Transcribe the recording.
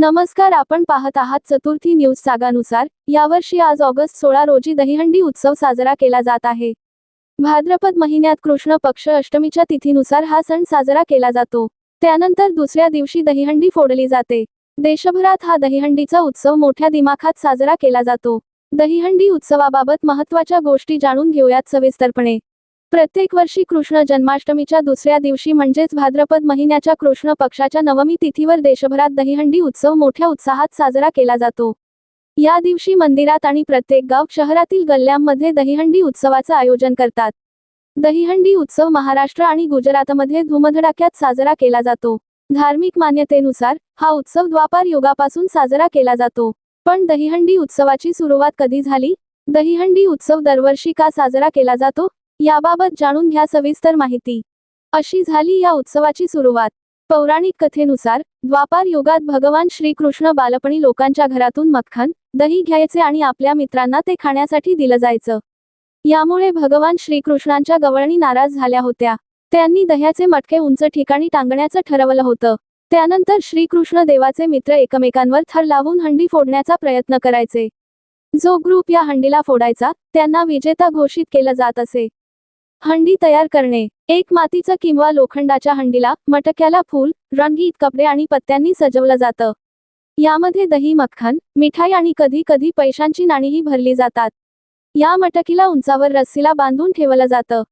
नमस्कार आपण पाहत आहात चतुर्थी न्यूज सागानुसार. यावर्षी आज ऑगस्ट सोळा रोजी दहीहंडी उत्सव साजरा केला जात आहे. भाद्रपद महिन्यात कृष्ण पक्ष अष्टमीच्या तिथीनुसार हा सण साजरा केला जातो. त्यानंतर दुसऱ्या दिवशी दहीहंडी फोडली जाते. देशभरात हा दहीहंडीचा उत्सव मोठ्या दिमाखात साजरा केला जातो. दहीहंडी उत्सवाबाबत महत्त्वाच्या गोष्टी जाणून घेऊयात सविस्तरपणे. प्रत्येक वर्षी कृष्ण जन्माष्टमीच्या दुसऱ्या दिवशी म्हणजेच भाद्रपद महिन्याच्या कृष्ण पक्षाच्या नवमी तिथीवर देशभरात दहीहंडी उत्सव मोठ्या उत्साहात साजरा केला जातो. या दिवशी मंदिरात आणि प्रत्येक गाव शहरातील गल्ल्यांमध्ये दहीहंडी उत्सवाचं आयोजन करतात. दहीहंडी उत्सव महाराष्ट्र आणि गुजरातमध्ये धुमधडाक्यात साजरा केला जातो. धार्मिक मान्यतेनुसार हा उत्सव द्वापार युगापासून साजरा केला जातो. पण दहीहंडी उत्सवाची सुरुवात कधी झाली? दहीहंडी उत्सव दरवर्षी का साजरा केला जातो? याबाबत जाणून घ्या सविस्तर माहिती. अशी झाली या उत्सवाची सुरुवात. पौराणिक कथेनुसार द्वापार युगात भगवान श्रीकृष्ण बालपणी लोकांच्या घरातून मक्खन दही घ्यायचे आणि आपल्या मित्रांना ते खाण्यासाठी दिलं जायचं. यामुळे भगवान श्रीकृष्णांच्या गवळणी नाराज झाल्या होत्या. त्यांनी दह्याचे मटके उंच ठिकाणी टांगण्याचं ठरवलं होतं. त्यानंतर श्रीकृष्ण देवाचे मित्र एकमेकांवर थर लावून हंडी फोडण्याचा प्रयत्न करायचे. जो ग्रुप या हंडीला फोडायचा त्यांना विजेता घोषित केलं जात असे. हंडी तयार करणे. एक मातीचं किंवा लोखंडाच्या हंडीला मटक्याला फूल रंगीत कपडे आणि पत्त्यांनी सजवलं जातं. यामध्ये दही मक्खन मिठाई आणि कधी कधी पैशांची नाणीही भरली जातात. या मटकीला उंचावर रस्सीला बांधून ठेवलं जातं.